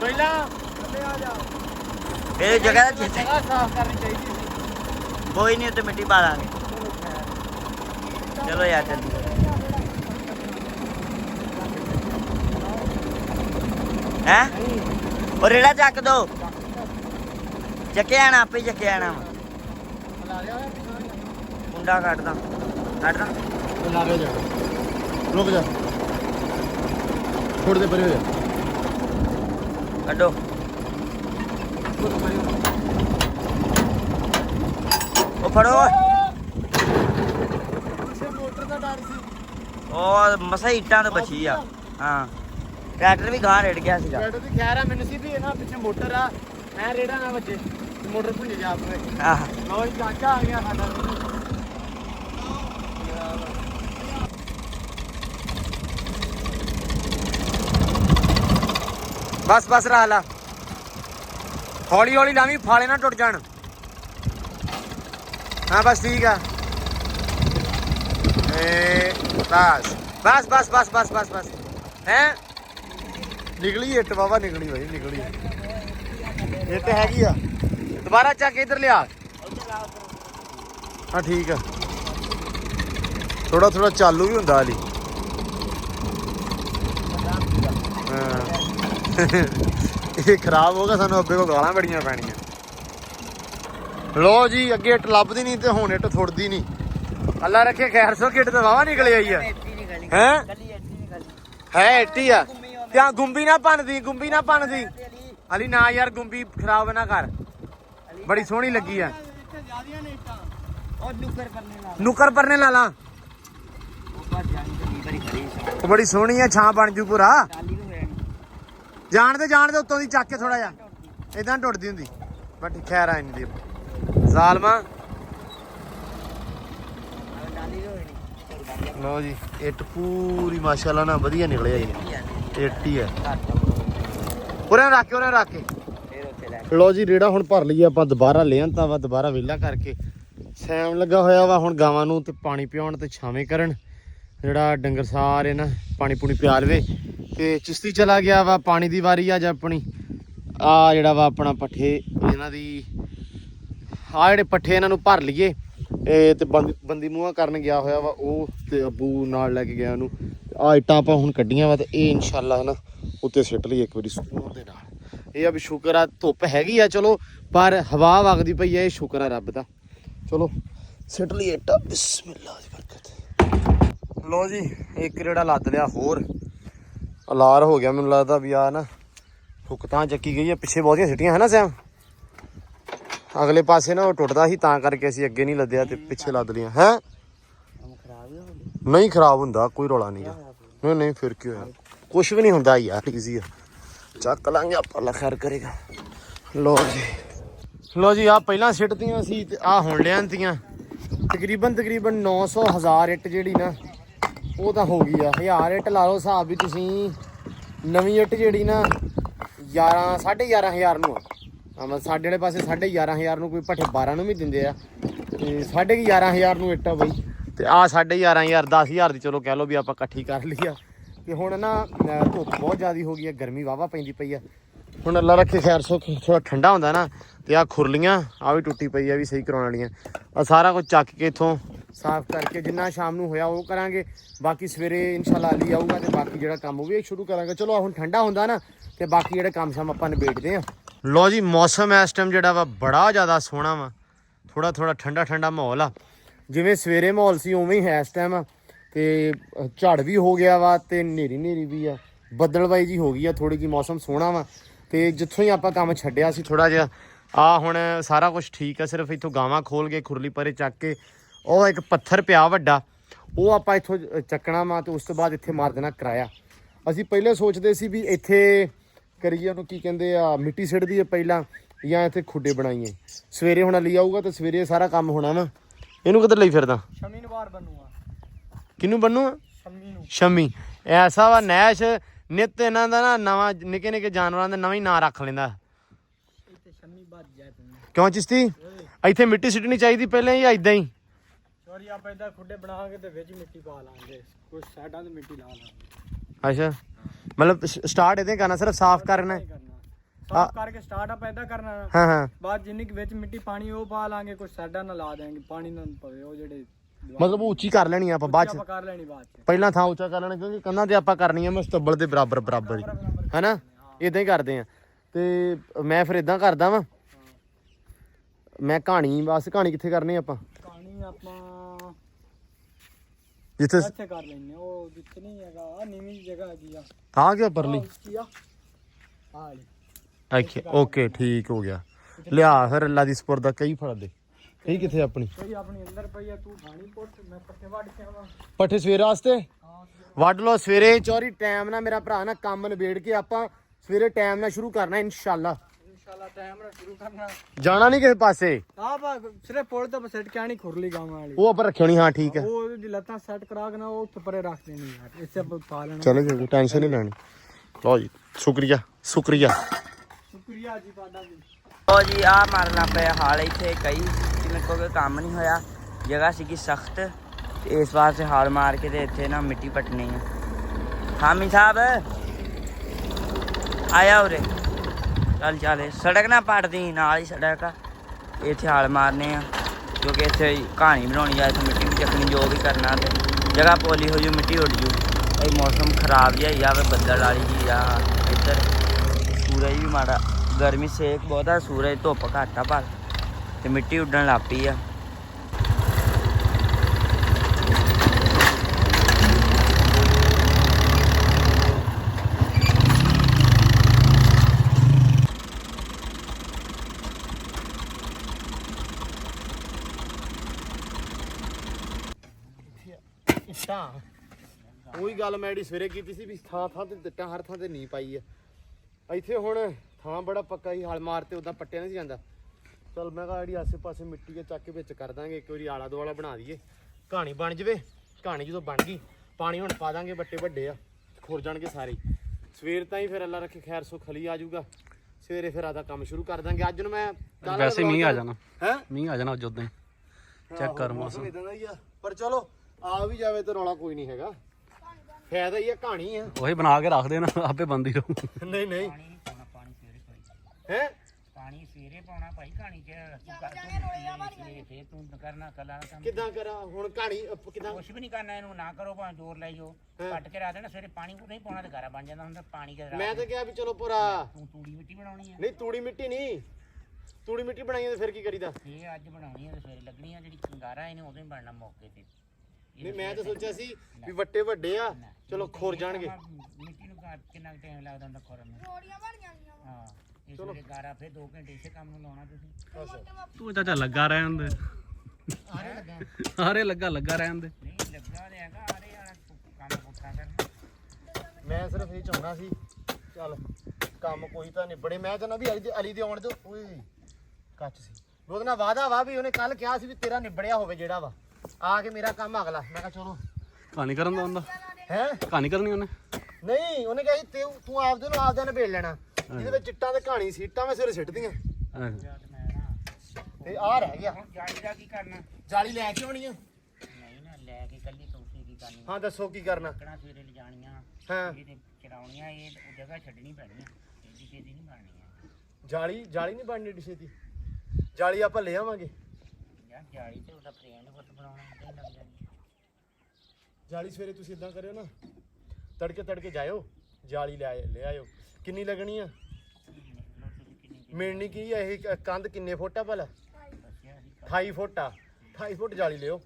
ਪਹਿਲਾਂ ਇਹ ਜਗ੍ਹਾ ਦਾ ਚੇਤੇ ਜਗ੍ਹਾ ਸਾਫ਼ ਕਰਨੀ ਚਾਹੀਦੀ ਸੀ। ਕੋਈ ਨਹੀਂ ਉੱਤੇ ਮਿੱਟੀ ਪਾ ਦਾਂਗੇ ਚਲੋ ਯਾਰ ਜਲਦੀ ਹੈ? ਉਹ ਰੇੜਾ ਚੱਕ ਦੋ। ਚੱਕਿਆ ਆਣਾ ਆਪੇ ਚੱਕਿਆ ਆਣਾ ਕੁੰਡਾ ਕੱਢਦਾ। ਕੱਢਦਾ। ਲਾ ਦੇ ਜਾ। ਰੁਕ ਜਾ। ਥੋੜੇ ਦੇ ਪਰੇ ਹੋ ਜਾ। ਕੱਢੋ ਉਹ ਫੜੋ ਮੋਟਰ ਦਾ ਡਰ ਸੀ ਉਹ ਮਸਾ ਇੱਟਾਂ ਤੋਂ ਬਚੀ ਆ ਹਾਂ ਟਰੈਕਟਰ ਵੀ ਗਾਂ ਰੇੜ ਗਿਆ ਸੀਗਾ। ਬੈਠੋ ਦੀ ਖੈਰ ਆ ਮੈਨੂੰ ਸੀ ਵੀ ਇਹਨਾਂ ਪਿੱਛੇ ਮੋਟਰ ਆ। ਮੈਂ ਰੇੜਾ ਨਾ ਵੱਜੇ। ਤੇ ਮੋਟਰ ਭੁੰਜ ਜਾ ਆਪੇ ਆਹ। ਲੋ ਜੀ ਚਾਚਾ ਆ ਗਿਆ ਸਾਡਾ। ਬਸ ਬਸ, ਰਹਾ ਲਾ। ਹੌਲੀ ਹੌਲੀ ਲਾਵੀਂ, ਫਾਲੇ ਨਾ ਟੁੱਟ ਜਾਣ। ਹਾਂ, ਬਸ ਠੀਕ ਆ। ਏ, ਬਸ ਬਸ ਬਸ ਬਸ ਬਸ ਬਸ ਬਸ। ਹੈ? ਨਿਕਲੀ ਇੱਟ ਬਾਬਾ ਨਿਕਲੀ ਭਾਈ ਨਿਕਲੀ। ਇੱਟ ਹੈਗੀ ਆ। ਦੁਬਾਰਾ ਚੱਕ ਇੱਧਰ ਲਿਆ। ਹਾਂ, ਠੀਕ ਆ। ਥੋੜਾ ਥੋੜਾ ਚਾਲੂ ਵੀ ਹੁੰਦਾ ਹਲੀ। ਇਹ ਖਰਾਬ ਹੋ ਗਿਆ, ਸਾਨੂੰ ਅੱਗੇ ਕੋ ਗਾਲਾਂ ਬੜੀਆਂ ਪੈਣੀਆਂ। ਲੋ ਜੀ, ਅੱਗੇ ਇੱਟ ਲੱਭਦੀ ਨਹੀਂ ਤੇ ਹੁਣ ਇੱਟ ਥੁੜਦੀ ਨਹੀਂ। ਅੱਲਾ ਰੱਖੇ ਖੈਰ ਸੋ ਕਿੱਟ ਤਾਂ ਵਾਵਾ ਨਿਕਲ ਆਈ ਆ। ਹੈਂ? ਹੈ ਇੱਟੀ ਆ। ਤੇ ਗੁੰਬੀ ਨਾ ਭੰਨਦੀ, ਗੁੰਬੀ ਨਾ ਭੰਨਦੀ। ਅਲੀ ਨਾ ਯਾਰ, ਗੁੰਬੀ ਖਰਾਬ ਨਾ ਕਰ। ਬੜੀ ਸੋਹਣੀ ਲੱਗੀ ਆ। ਉਹ ਨੁਕਰ ਪਰਨੇ ਲਾ ਲਾ। ਉਹ ਬੜੀ ਸੋਹਣੀ ਆ, ਛਾਂ ਬਣ ਜੂ ਪੂਰਾ। ਜਾਣ ਦੇ ਜਾਣ ਦੇ ਉੱਤੋਂ ਦੀ ਚੱਕ ਕੇ ਥੋੜਾ ਜਿਹਾ। ਇਦਾਂ ਟੁੱਟਦੀ ਹੁੰਦੀ। ਬਟ ਖੈਰ ਆ ਨਹੀਂ ਦੀ। ਜ਼ਾਲਮਾ। ਲਓ ਜੀ, ਇੱਟ ਪੂਰੀ ਮਾਸ਼ਾਅੱਲਾ ਨਾ ਵਧੀਆ ਨਿਕਲਿਆ ਜੀ। ਇੱਟ ਹੀ ਹੈ ਉਰੇ ਰੱਖ ਕੇ, ਉਰੇ ਰੱਖ ਕੇ। ਫਿਰ ਜੀ, ਰੇੜਾ ਹੁਣ ਭਰ ਲਈਏ ਆਪਾਂ, ਦੁਬਾਰਾ ਲਿਆਂਤਾ ਵਾ, ਦੁਬਾਰਾ ਵਿਹਲਾ ਕਰਕੇ। ਸੈਮ ਲੱਗਾ ਹੋਇਆ ਵਾ ਹੁਣ ਗਾਵਾਂ ਨੂੰ ਤੇ ਪਾਣੀ ਪਿਆਉਣ ਤੇ ਛਾਵੇਂ ਕਰਨ। ਜਿਹੜਾ ਡੰਗਰ ਸਾਰੇ ਨਾ ਪਾਣੀ ਪੂਣੀ ਪਿਆ ਲਵੇ। ਤੇ ਚਿਸ਼ਤੀ ਚਲਾ ਗਿਆ ਵਾ, ਪਾਣੀ ਦੀ ਵਾਰੀ ਅੱਜ ਆਪਣੀ। ਆ ਜਿਹੜਾ ਵਾ ਆਪਣਾ ਪੱਠੇ, ਇਹਨਾਂ ਦੀ, ਆ ਜਿਹੜੇ ਪੱਠੇ ਇਹਨਾਂ ਨੂੰ ਭਰ ਲਈਏ। ਤੇ ਬੰਦੀ ਬੰਦੀ ਕਰਨ ਗਿਆ ਹੋਇਆ ਵਾ, ਉਹ ਤੇ ਅੱਬੂ ਨਾਲ ਲੈ ਕੇ ਗਿਆ ਉਹਨੂੰ। ਆ ਇਟਾਂ ਆਪਾਂ ਹੁਣ ਕੱਢੀਆਂ ਵਾ ਤੇ ਇਹ ਇਨਸ਼ਾਅੱਲਾ ਨਾ ਉੱਤੇ ਸਿੱਟ ਲਈ ਇੱਕ ਵਾਰੀ ਸਕੂਨ ਦੇ ਨਾਲ। ਇਹ ਆ ਵੀ ਸ਼ੁਕਰ ਆ, ਧੁੱਪ ਹੈਗੀ ਆ, ਚਲੋ, ਪਰ ਹਵਾ ਵਗਦੀ ਪਈ ਆ, ਇਹ ਸ਼ੁਕਰ ਆ ਰੱਬ ਦਾ। ਚਲੋ, ਸਿੱਟ ਲਈ ਇਟਾਂ। ਬਿਸਮਿਲ੍ਲਾ ਦੀ ਬਰਕਤ। ਲੋ ਜੀ, ਇੱਕ ਰੇੜਾ ਲੱਦ ਲਿਆ ਹੋਰ। ਅਲਾਰ ਹੋ ਗਿਆ ਮੈਨੂੰ ਲੱਗਦਾ ਵੀ ਆ ਨਾ ਹੁੱਕ ਚੱਕੀ ਗਈ ਆ, ਪਿੱਛੇ ਬਹੁਤੀਆਂ ਸਿੱਟੀਆਂ ਹੈ ਨਾ ਸੈਮ ਅਗਲੇ ਪਾਸੇ ਨਾ ਉਹ ਟੁੱਟਦਾ ਸੀ, ਤਾਂ ਕਰਕੇ ਅਸੀਂ ਅੱਗੇ ਨਹੀਂ ਲੱਦਿਆ ਤੇ ਪਿੱਛੇ ਲੱਦ ਲਿਆ ਹੈ? ਨਹੀਂ ਖਰਾਬ ਹੁੰਦਾ, ਕੋਈ ਰੌਲਾ ਨਹੀਂ ਗਾ। ਨਹੀਂ ਨਹੀਂ, ਫਿਰ ਕੀ ਹੋਇਆ? ਕੁਝ ਵੀ ਨਹੀਂ ਹੁੰਦਾ ਯਾਰ ਈਜ਼ੀ ਆ। ਚੱਕ ਲਾਂਗੇ ਆਪਾਂ ਲਾ ਖੈਰ ਕਰੇਗਾ। ਲੋ ਜੀ। ਲੋ ਜੀ ਆ ਪਹਿਲਾਂ ਸਿੱਟਦੀਆਂ ਸੀ ਤੇ ਆ ਹੁਣ ਲਿਆਂਦੀਆਂ ਤਕਰੀਬਨ ਤਕਰੀਬਨ 900 1000 ਇੱਟ ਜਿਹੜੀ ਨਾ ਉਹ ਤਾਂ ਹੋ ਗਈ ਆ। 1000 ਇੱਟ ਲਾ ਲਓ ਹਿਸਾਬ ਵੀ ਤੁਸੀਂ। ਨਵੀਂ ਇੱਟ ਜਿਹੜੀ ਨਾ 11 11500 ਨੂੰ ਆ। ਆਮਾ ਸਾਡੇ ਵਾਲੇ ਪਾਸੇ 11500 ਨੂੰ ਕੋਈ ਭੱਠੇ 12 ਨੂੰ ਵੀ ਦਿੰਦੇ ਆ। ਤੇ 11500 ਨੂੰ ਇੱਟ ਆ ਬਈ। ਤੇ ਆ 11500 10000 ਦੀ ਚਲੋ ਕਹਿ ਲਓ ਵੀ ਆਪਾਂ ਇਕੱਠੀ ਕਰ ਲਈ ਆ। ਤੇ ਹੁਣ ਨਾ ਧੁੱਪ ਬਹੁਤ ਜ਼ਿਆਦੀ ਹੋ ਗਈ ਆ, ਗਰਮੀ ਵਾਵਾ ਪੈਂਦੀ ਪਈ ਆ। ਹੁਣ ਅੱਲਾ ਰੱਖੇ ਖੈਰ ਸੋ ਥੋੜਾ ਠੰਡਾ ਹੁੰਦਾ ਨਾ, ਤੇ ਆ ਖੁਰਲੀਆਂ ਆ ਵੀ ਟੁੱਟੀ ਪਈ ਆ ਵੀ ਸਹੀ ਕਰਾਉਣ ਵਾਲੀਆਂ। ਆ ਸਾਰਾ ਕੁਝ ਚੱਕ ਕੇ ਇਥੋਂ ਸਾਫ਼ ਕਰਕੇ ਜਿੰਨਾ ਸ਼ਾਮ ਨੂੰ ਹੋਇਆ ਉਹ ਕਰਾਂਗੇ। ਬਾਕੀ ਸਵੇਰੇ ਇਨਸ਼ਾਅੱਲਾ ਅਲੀ ਆਊਗਾ ਤੇ ਬਾਕੀ ਜਿਹੜਾ ਕੰਮ ਉਹ ਵੀ ਸ਼ੁਰੂ ਕਰਾਂਗੇ। ਚਲੋ ਹੁਣ ਠੰਡਾ ਹੁੰਦਾ ਨਾ ਤੇ ਬਾਕੀ ਜਿਹੜਾ ਕੰਮ ਸ਼ਾਮ ਆਪਾਂ ਨਿਬੇੜਦੇ ਆ ਲੋ ਜੀ, ਮੌਸਮ ਇਸ ਟਾਈਮ ਜਿਹੜਾ ਵਾ ਬੜਾ ਜ਼ਿਆਦਾ ਸੋਹਣਾ ਵਾ। ਥੋੜਾ ਥੋੜਾ ਠੰਡਾ ਠੰਡਾ ਮਾਹੌਲ ਆ। ਜਿਵੇਂ ਸਵੇਰੇ ਮਾਹੌਲ ਸੀ, ਉਵੇਂ ਹੀ ਹੈ ਇਸ ਟਾਈਮ ਤੇ ਝੜ ਵੀ ਹੋ ਗਿਆ ਵਾ ਤੇ ਨੇਰੀ ਨੇਰੀ ਵੀ ਆ। ਬੱਦਲਬਾਈ ਜੀ ਹੋ ਗਈ ਆ ਥੋੜੀ ਜੀ ਮੌਸਮ ਸੋਹਣਾ ਵਾ। ਤੇ ਜਿੱਥੋਂ ਹੀ ਆਪਾਂ ਕੰਮ ਛੱਡਿਆ ਸੀ ਥੋੜਾ ਜਿਹਾ ਆ ਹੁਣ ਸਾਰਾ ਕੁਝ ਠੀਕ ਆ, ਸਿਰਫ ਇੱਥੋਂ ਗਾਵਾਂ ਖੋਲ ਕੇ, ਖੁਰਲੀ ਪਰੇ ਚੱਕ ਕੇ ਉਹ ਇੱਕ ਪੱਥਰ ਪਿਆ ਵੱਡਾ ਉਹ ਆਪਾਂ ਇੱਥੋਂ ਚੱਕਣਾ ਵਾ ਤੇ ਉਸ ਤੋਂ ਬਾਅਦ ਇੱਥੇ ਮਾਰ ਦੇਣਾ ਕਿਰਾਇਆ। ਅਸੀਂ ਪਹਿਲੇ ਸੋਚਦੇ ਸੀ ਵੀ ਇੱਥੇ ਕਰੀਏ ਉਹਨੂੰ ਕੀ ਕਹਿੰਦੇ ਆ ਮਿੱਟੀ ਸਿੱਟ ਦਈਏ ਪਹਿਲਾਂ ਜਾਂ ਇੱਥੇ ਖੁੱਡੇ ਬਣਾਈਏ। ਸਵੇਰੇ ਹੁਣ ਲਈ ਆਊਗਾ ਤੇ ਸਵੇਰੇ ਸਾਰਾ ਕੰਮ ਹੋਣਾ ਵਾ। ਇਹਨੂੰ ਕਿੱਧਰ ਲਈ ਫਿਰਦਾ? ਸ਼ਮੀ ਨੂੰ ਬਾਹਰ ਬਣੂਗਾ। ਕਿਹਨੂੰ ਬੰਨੂ ਸ਼ਮੀ ਨੂੰ। ਸ਼ਮੀ। ਐਸਾ ਵਾ ਨੈਸ਼ ਨਿਤ ਇਹਨਾਂ ਦਾ ਨਾ ਨਵਾਂ ਨਿੱਕੇ ਨਿੱਕੇ ਜਾਨਵਰਾਂ ਦਾ ਨਵਾਂ ਹੀ ਨਾਂ ਰੱਖ ਲੈਂਦਾ। ਇੱਥੇ ਸ਼ਮੀ ਬਾਦ ਜਾ ਤੂੰ ਕਿਉਂ ਚਿਸ਼ਤੀ? ਇੱਥੇ ਮਿੱਟੀ ਸਿੱਟਣੀ ਚਾਹੀਦੀ ਪਹਿਲਾਂ ਜਾਂ ਇਦਾਂ ਹੀ? ਸੋਰੀ ਆਪਾਂ ਇਦਾਂ ਖੁੱਡੇ ਬਣਾਵਾਂਗੇ ਤੇ ਵਿੱਚ ਮਿੱਟੀ ਪਾ ਲਾਂਗੇ। ਕੁਝ ਸਾਈਡਾਂ ਤੇ ਮਿੱਟੀ ਲਾ ਲਾਂਗੇ। ਅੱਛਾ। ਮਤਲਬ ਸਟਾਰਟ ਇਹਦੇ ਕਰਨਾ ਸਿਰਫ ਸਾਫ਼ ਕਰਨਾ। ਹੈ। ਕਰਨਾ। ਸਾਫ਼ ਕਰਕੇ ਸਟਾਰਟ ਆਪਾਂ ਇਦਾਂ ਕਰਨਾ। ਹਾਂ ਹਾਂ। ਬਾਅਦ ਜਿੰਨੀ ਕੁ ਵਿੱਚ ਮਿੱਟੀ ਪਾਣੀ ਉਹ ਪਾ ਲਾਂਗੇ ਕੁਝ ਸਾਈਡਾਂ ਨਾਲ ਲਾ ਦੇਾਂਗੇ ਪਾਣੀ ਨਾ ਪਵੇ ਉਹ ਜਿਹੜੇ ਮਤਲਬ ਉਹ ਉੱਚੀ ਕਰ ਲੈਣੀ ਆਪਾਂ ਬਾਅਦ ਚ। ਆਪਾਂ ਕਰ ਲੈਣੀ ਬਾਅਦ ਚ। ਪਹਿਲਾਂ ਥਾਂ ਉੱਚਾ ਕਰ ਲੈਣਾ ਕਿਉਂਕਿ ਕੰਨਾਂ ਤੇ ਆਪਾਂ ਕਰਨੀ ਆ ਮਸਤਬਲ ਦੇ ਬਰਾਬਰ ਬਰਾਬਰ ਹੀ। ਹੈਨਾ? ਇਦਾਂ ਹੀ। ਕਰਦੇ ਆ। ਤੇ ਮੈਂ ਫਿਰ ਇਦਾਂ ਕਰਦਾ ਵਾਂ। ਮੈਂ ਕਹਾਣੀ ਬਸ ਕਹਾਣੀ ਕਿੱਥੇ ਕਰਨੀ ਆਪਾਂ? ਪਾਣੀ ਆਪਾਂ ਜਿੱਥੇ ਇੱਥੇ ਕਰ ਲੈਣੇ ਉਹ ਜਿੱਥੇ ਨਹੀਂ ਹੈਗਾ ਆ ਨੀਵੀਂ ਜਗ੍ਹਾ ਹੈਗੀ ਆ। ਆ ਗਿਆ ਪਰਲੀ ਕੀ ਆ। ਆ ਅੱਛਾ ਓਕੇ ਠੀਕ ਹੋ ਗਿਆ। ਲਿਆ ਫਿਰ ਅੱਲਾ ਦੀ ਸਪੁਰ ਦਾ ਕਈ ਫੜ ਦੇ। ਕਈ ਕਿੱਥੇ ਆਪਣੀ? ਕੋਈ ਆਪਣੀ ਅੰਦਰ ਪਈ ਆ ਤੂੰ ਖਾਣੀ ਪੁੱਟ ਮੈਂ ਪੱਠੇ ਵੱਢ ਕੇ ਆਵਾਂ। ਪੱਠੇ ਸਵੇਰ ਵਾਸਤੇ? ਵੱਢ ਲਓ ਸਵੇਰੇ ਚੌਰੀ ਟਾਈਮ ਨਾਲ ਮੇਰਾ ਭਰਾ ਨਾ ਕੰਮ ਨਿਬੇੜ ਕੇ ਆਪਾਂ ਸਵੇਰੇ ਟਾਈਮ ਨਾਲ ਸ਼ੁਰੂ ਕਰਨਾ ਇਨਸ਼ਾਅੱਲਾ। ਇਨਸ਼ਾਅੱਲਾ ਟਾਈਮ ਨਾਲ ਸ਼ੁਰੂ ਕਰਨਾ। ਜਾਣਾ ਨਹੀਂ ਕਿਸੇ ਪਾਸੇ? ਆ ਬਾ ਸਿਰਫ ਪੁੱਲ ਤੋਂ ਸੈੱਟ ਕੇ ਆਣੀ ਖੁਰਲੀ ਗਾਵਾਂ ਵਾਲੀ। ਉਹ ਆਪਾਂ ਰੱਖਿਓ ਨਹੀਂ ਹਾਂ ਠੀਕ ਹੈ। ਉਹ ਉਹਦੀ ਲੱਤਾਂ ਸੈੱਟ ਕਰਾ ਕੇ ਨਾ ਉਹ ਉੱਥੇ ਪਰੇ ਰੱਖ ਦੇਣੀ ਯਾਰ ਇੱਥੇ ਆਪਾਂ ਪਾ ਲੈਣਾ। ਚਲੋ ਜੀ ਟੈਨਸ਼ਨ ਨਹੀਂ ਲੈਣੀ। ਲਓ ਜੀ ਸ਼ੁਕਰੀਆ ਸ਼ੁਕਰੀਆ। ਸ਼ੁਕਰੀਆ ਜੀ ਤੁਹਾਡਾ ਵੀ। ਉਹ ਜੀ ਆ ਮਾਰਨਾ ਪਿਆ ਹਾਲ ਇੱਥੇ ਕਈ ਕੋਲ ਕੋਈ ਕੰਮ ਨਹੀਂ ਹੋਇਆ। ਜਗ੍ਹਾ ਸੀਗੀ ਸਖਤ ਇਸ ਵਾਸਤੇ ਹਾਲ ਮਾਰ ਕੇ ਤੇ ਇੱਥੇ ਨਾ ਮਿੱਟੀ ਪਟਣੀ ਹੈ ਹਾਮੀ ਸਾਹਿਬ ਆਇਆ ਉਰੇ। ਚੱਲ ਚੱਲ, ਸੜਕ ਨਾ ਪੜਦੀ, ਨਾਲ ਹੀ ਸੜਕ ਆ। ਇੱਥੇ ਹਾਲ ਮਾਰਨੇ ਆ ਕਿਉਂਕਿ ਇੱਥੇ ਕਹਾਣੀ ਬਣਾਉਣੀ ਆ, ਇੱਥੇ ਮਿੱਟੀ ਵੀ ਚੱਕਣੀ, ਜੋ ਵੀ ਕਰਨਾ ਤੇ ਜਗ੍ਹਾ ਪੋਲੀ ਹੋ ਜੂ, ਮਿੱਟੀ ਉੱਡ ਜੂ। ਇਹ ਮੌਸਮ ਖਰਾਬ ਜਿਹਾ ਹੀ ਆ ਵੇ ਬੱਦਲ ਵਾਲੀ ਜੀ ਆ, ਇੱਧਰ ਸੂਰਜ ਵੀ ਮਾੜਾ, ਗਰਮੀ ਸੇਕ ਬਹੁਤ ਸੂਰਜ ਧੁੱਪ ਘੱਟ ਆ, ਪਰ ਤੇ ਮਿੱਟੀ ਉੱਡਣ ਲੱਗ ਆ। ਗੱਲ ਮੈਂ ਜਿਹੜੀ ਸਵੇਰੇ ਕੀਤੀ ਸੀ ਵੀ ਥਾਂ ਥਾਂ ਤੇ ਇੱਟਾਂ ਹਰ ਥਾਂ ਤੇ ਨਹੀਂ ਪਾਈ ਆ। ਇੱਥੇ ਹੁਣ ਥਾਂ ਬੜਾ ਪੱਕਾ ਹੀ ਹਲ ਮਾਰ ਤੇ ਉਦਾਂ ਪੱਟਿਆ ਨਹੀਂ ਸੀ ਜਾਂਦਾ। ਚਲ ਮੈਂ ਕਿਹਾ ਜਿਹੜੀ ਆਸੇ-ਪਾਸੇ ਮਿੱਟੀ ਚੱਕ ਕੇ ਵਿੱਚ ਕਰ ਦਾਂਗੇ ਇੱਕ ਵਾਰੀ ਆਲਾ ਦੁਆਲਾ ਬਣਾ ਦਈਏ। ਕਹਾਣੀ ਬਣ ਜਵੇ ਕਹਾਣੀ ਜਦੋਂ ਬਣ ਗਈ ਪਾਣੀ ਹੁਣ ਪਾ ਦਾਂਗੇ ਬੱਟੇ ਵੱਡੇ ਆ ਖੁਰ ਜਾਣਗੇ ਸਾਰੇ। ਹੀ। ਸਵੇਰ ਤਾਈਂ ਫਿਰ ਅੱਲਾ ਰੱਖੇ ਖੈਰ ਸੁਖ ਖਲੀ ਆ ਜਾਊਗਾ। ਸਵੇਰੇ ਫਿਰ ਆਦਾ ਕੰਮ ਸ਼ੁਰੂ ਕਰ ਦਾਂਗੇ। ਅੱਜ ਨੂੰ ਮੈਂ ਵੈਸੇ ਮੀਂਹ ਆ ਜਾਣਾ। ਹੈ? ਮੀਂਹ ਆ ਜਾਣਾ ਅੱਜ ਉਦਾਂ ਹੀ। ਚੈੱਕ ਕਰ ਮੌਸਮ ਹੀ ਪਰ ਚਲੋ ਆ ਵੀ ਜਾਵੇ ਤਾਂ ਰੌਲਾ ਕੋਈ ਨਹੀਂ ਹੈਗਾ। ਫਾਇਦਾ ਹੀ ਆ ਕਹਾਣੀ ਆ। ਉਹੀ ਬਣਾ ਕੇ ਰੱਖ ਦੇਣਾ ਆਪੇ ਬੰਦੀ ਰਹੂ। ਨਹੀਂ ਨਹੀਂ। ਪਾਣੀ ਨਹੀਂ ਪਾਉਣਾ ਪਾਣੀ ਸਵੇਰੇ ਕੋਈ। ਹੈ? ਪਾਣੀ ਸਵੇਰੇ ਪਾਉਣਾ ਭਾਈ ਕਹਾਣੀ ਚ ਤੂੰ ਕਰ ਤੂੰ ਫੇਰ ਤੂੰ ਕਰਨਾ ਕਲਾ ਕੰਮ ਕਿਦਾਂ ਕਰਾਂ? ਹੁਣ ਕਹਾਣੀ ਕਿੱਦਾਂ? ਕੁਛ ਵੀ ਨਹੀਂ ਕਰਨਾ ਇਹਨੂੰ ਨਾ ਕਰੋ ਭਾਵੇਂ ਜ਼ੋਰ ਲਾਈ ਜਾਓ। ਕੱਟ ਕੇ ਰੱਖ ਦੇਣਾ ਸਵੇਰੇ ਪਾਣੀ ਨਹੀਂ ਪਾਉਣਾ ਤੇ ਗਾਰਾ ਬਣ ਜਾਂਦਾ ਹੁੰਦਾ ਪਾਣੀ ਕੇ ਮੈਂ ਤਾਂ ਕਿਹਾ ਵੀ ਚਲੋ ਪੂਰਾ ਤੂੰ ਤੂੜੀ ਮਿੱਟੀ ਬਣਾਉਣੀ ਆ। ਨਹੀਂ ਤੂੜੀ ਮਿੱਟੀ ਨਹੀਂ ਤੂੜੀ ਮਿੱਟੀ ਬਣਾਈਏ ਤੇ ਫਿਰ ਕੀ ਕਰੀਦਾ? ਇਹ ਅੱਜ ਬਣਾਉਣੀ ਆ ਤੇ ਸਵੇਰੇ ਲੱਗਣੀ ਆ ਜਿਹੜੀ ਚਿੰਗਾਰਾ ਇਹਨੇ ਉਦੋਂ ਹੀ ਬਣਨਾ ਮੌਕੇ ਤੇ। ਨਹੀਂ ਮੈਂ ਤਾਂ ਸੋਚਿਆ ਸੀ ਵੀ ਵੱਟੇ ਵੱਡੇ ਆ। ਚਲੋ ਖੁਰ ਜਾਣਗੇ। ਮਿੱਟੀ ਨੂੰ ਘੱਟ ਕਿੰਨਾ ਟਾਈਮ ਲੱਗਦਾ ਹੁੰਦਾ ਖੋਰਨ ਨੂੰ? ਰੋੜੀਆਂ ਬਣ ਜਾਣੀਆਂ ਵਾ। ਹਾਂ ਇਹ ਸਵੇਰੇ ਗਾਰਾ ਫਿਰ 2 ਘੰਟੇ ਇਸੇ ਕੰਮ ਨੂੰ ਲਾਉਣਾ ਤੁਸੀਂ। ਤੂੰ ਚਾਚਾ ਲੱਗਾ ਰਹਿਣ ਦੇ। ਸਾਰੇ ਲੱਗਾ। ਲੱਗਾ ਰਹਿਣ ਦੇ। ਨਹੀਂ ਲੱਗਾ ਤੇ ਹੈਗਾ ਆਰੇ ਵਾਲਾ ਕੰਮ ਪੁੱਠਾ ਕਰਨਾ। ਮੈਂ ਸਿਰਫ ਇਹ ਚਾਹੁੰਦਾ ਸੀ ਚੱਲ ਕੰਮ ਕੋਈ ਤਾਂ ਨਿਬੜੇ। ਮੈਂ ਚਾਹੁੰਦਾ ਵੀ ਅਲੀ ਦੇ ਅਲੀ ਦੇ ਆਉਣ ਓਏ ਕੱਚ ਸੀ। ਉਹਦੇ ਨਾਲ ਵਾਦਾ ਵਾ ਵੀ ਉਹਨੇ ਕੱਲ ਕਿਹਾ ਸੀ ਵੀ ਤੇਰਾ ਨਿਬੜਿਆ ਹੋਵੇ ਜਿਹੜਾ ਵਾ। ਆ ਕੇ ਮੇਰਾ ਕੰਮ ਅਗਲਾ। ਮੈਂ ਕਿਹਾ ਚਲੋ। ਕਹਾਣੀ ਕਰਨ ਦਾ ਹੁੰਦਾ ਹੈ? ਕਹਾਣੀ ਕਰਨੀ ਉਹਨੇ। ਨਹੀਂ ਉਹਨੇ ਕਿਹਾ ਸੀ ਤੂੰ ਤੂੰ ਆਪਦੇ ਨੂੰ ਆਪਦਾ ਨਿਬੇੜ ਲੈਣਾ। ਜਿਹਦੇ ਵਿੱਚ ਚਿੱਟਾਂ ਤੇ ਕਹਾਣੀ ਸੀ ਇੱਟਾਂ ਮੈਂ ਸਿਰੇ ਸਿੱਟਦੀਆਂ। ਆਹੋ। ਤੇ ਨਾ ਰਹਿ ਗਿਆ। ਹੁਣ ਜਾਲੀ ਦਾ ਕੀ ਕਰਨਾ? ਜਾਲੀ ਲੈ ਕੇ ਆਉਣੀ ਆ। ਨਹੀਂ ਨਾ ਲੈ ਕੇ ਕੱਲੀ ਤੁਸੀਂ ਕੀ ਕਰਨੀ? ਹਾਂ ਦੱਸੋ ਕੀ ਕਰਨਾ। ਕਣਾ ਸਵੇਰੇ ਲਿਜਾਣੀਆਂ ਹਾਂ। ਇਹਦੇ ਚੜਾਉਣੀਆਂ ਇਹ ਉਹ ਜਗ੍ਹਾ ਛੱਡਣੀ ਪੈਣੀ ਆ। ਇਹਦੀ ਛੇਤੀ ਨਹੀਂ ਬਣਨੀ ਆ। ਜਾਲੀ ਜਾਲੀ ਨਹੀਂ ਬਣਨੀ ਏਡੀ ਛੇਤੀ? ਜਾਲੀ ਆਪਾਂ ਲੈ ਆਵਾਂਗੇ। ਯਾਰ ਜਾਲੀ ਤੇ ਉਹਦਾ ਫਰੇਮ ਨੂੰ ਪੁੱਤ ਬਣਾਉਣਾ ਤੇ ਲੱਗ ਜਾਣੀ ਜਾਲੀ ਸਵੇਰੇ ਤੁਸੀਂ ਇਦਾਂ ਕਰਿਓ ਨਾ ਤੜਕੇ ਤੜਕੇ ਜਾਇਓ ਜਾਲੀ ਲੈ ਆਇਓ- ਲੈ ਆਇਓ। ਕਿੰਨੀ ਲੱਗਣੀ ਆ? ਮਿਲਣੀ ਕੀ ਆ? ਇਹ ਕੰਧ ਕਿੰਨੇ ਫੁੱਟ ਆ ਭਲਾ? ਦੱਸਿਆ ਸੀ 28 ਫੁੱਟ ਆ। 28 ਫੁੱਟ ਜਾਲੀ ਲਿਓ।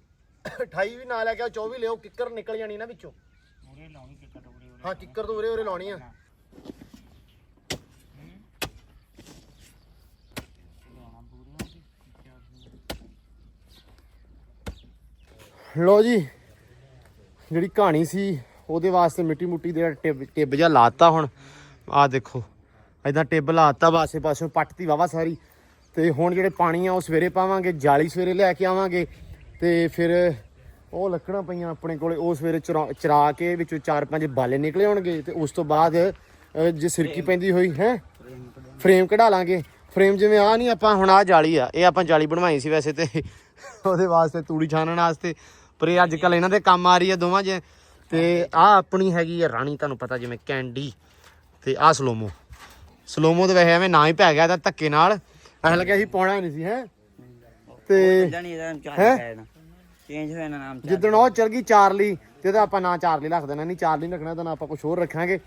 28 ਵੀ ਨਾ ਲੈ ਕੇ ਆਓ 24 ਲਿਓ ਕਿੱਕਰ ਨਿਕਲ ਜਾਣੀ ਨਾ ਵਿੱਚੋਂ। ਹਾਂ ਕਿੱਕਰ ਤੋਂ ਉਰੇ ਉਰੇ ਲਾਉਣੀ ਆ। ਲੋ ਜੀ। ਜਿਹੜੀ ਕਹਾਣੀ ਸੀ, ਉਹਦੇ ਵਾਸਤੇ ਮਿੱਟੀ ਮੁੱਟੀ ਦੇ ਟਿੱਬ ਟਿੱਬ ਜਿਹਾ ਲਾਤਾ ਹੁਣ। ਆਹ ਦੇਖੋ ਐਦਾਂ ਟਿੱਬ ਲਾਤਾ ਵਾਸੇ ਪਾਸੇ ਪੱਟਤੀ ਵਾਵਾ ਸਾਰੀ। ਤੇ ਹੁਣ ਜਿਹੜੇ ਪਾਣੀ ਆ, ਉਹ ਸਵੇਰੇ ਪਾਵਾਂਗੇ, ਜਾਲੀ ਸਵੇਰੇ ਲੈ ਕੇ ਆਵਾਂਗੇ। ਤੇ ਫਿਰ ਉਹ ਲੱਕੜਾਂ ਪਈਆਂ ਆਪਣੇ ਕੋਲੇ, ਉਹ ਸਵੇਰੇ ਚਰਾ ਚਰਾ ਕੇ ਵਿੱਚੋਂ ਚਾਰ ਪੰਜ ਬਾਲੇ ਨਿਕਲੇ ਹੋਣਗੇ। ਤੇ ਉਸ ਤੋਂ ਬਾਅਦ ਜੇ ਸਿਰਕੀ ਪੈਂਦੀ ਹੋਈ, ਹੈ? ਫਰੇਮ ਕਢਾ ਲਾਂਗੇ। ਫਰੇਮ ਜਿਵੇਂ ਆ ਨਹੀਂ ਆਪਾਂ, ਹੁਣ ਆ ਜਾਲੀ ਆ। ਇਹ ਆਪਾਂ ਜਾਲੀ ਬਣਵਾਈ ਸੀ ਵੈਸੇ ਤੇ। ਉਹਦੇ ਵਾਸਤੇ ਤੂੜੀ ਛਾਣਨ ਵਾਸਤੇ। ਪਰ ਇਹ ਅੱਜ ਕੱਲ ਇਹਨਾਂ ਦੇ ਕੰਮ ਆ ਰਹੀ ਆ ਦੋਵਾਂ 'ਚ। ਤੇ ਆ ਆਪਣੀ ਹੈਗੀ ਆ ਰਾਣੀ ਤੁਹਾਨੂੰ ਪਤਾ ਜਿਵੇਂ ਕੈਂਡੀ ਤੇ ਆ ਸਲੋਮੋ। ਸਲੋਮੋ ਤੇ ਵੈਸੇ ਐਵੇਂ ਨਾ ਹੀ ਪੈ ਗਿਆ ਤਾਂ ਧੱਕੇ ਨਾਲ। ਐਂ ਲੱਗਿਆ ਸੀ ਪਾਉਣਾ ਹੀ ਨਹੀਂ ਸੀ ਹੈ? ਤੇ ਇਹਦਾ ਨਾਮ ਹੈਂ? ਹੈ ਚੇਂਜ ਨਾਮ ਜਿੱਦਣ ਉਹ ਚਲ ਗਈ ਚਾਰਲੀ ਤੇ ਉਹਦਾ ਆਪਾਂ ਨਾਂ ਚਾਰਲੀ ਰੱਖ ਦੇਣਾ ਨਹੀਂ ਚਾਰਲੀ ਰੱਖਣਾ ਤਾਂ ਨਾ ਆਪਾਂ ਕੁਝ ਹੋਰ ਰੱਖਾਂਗੇ।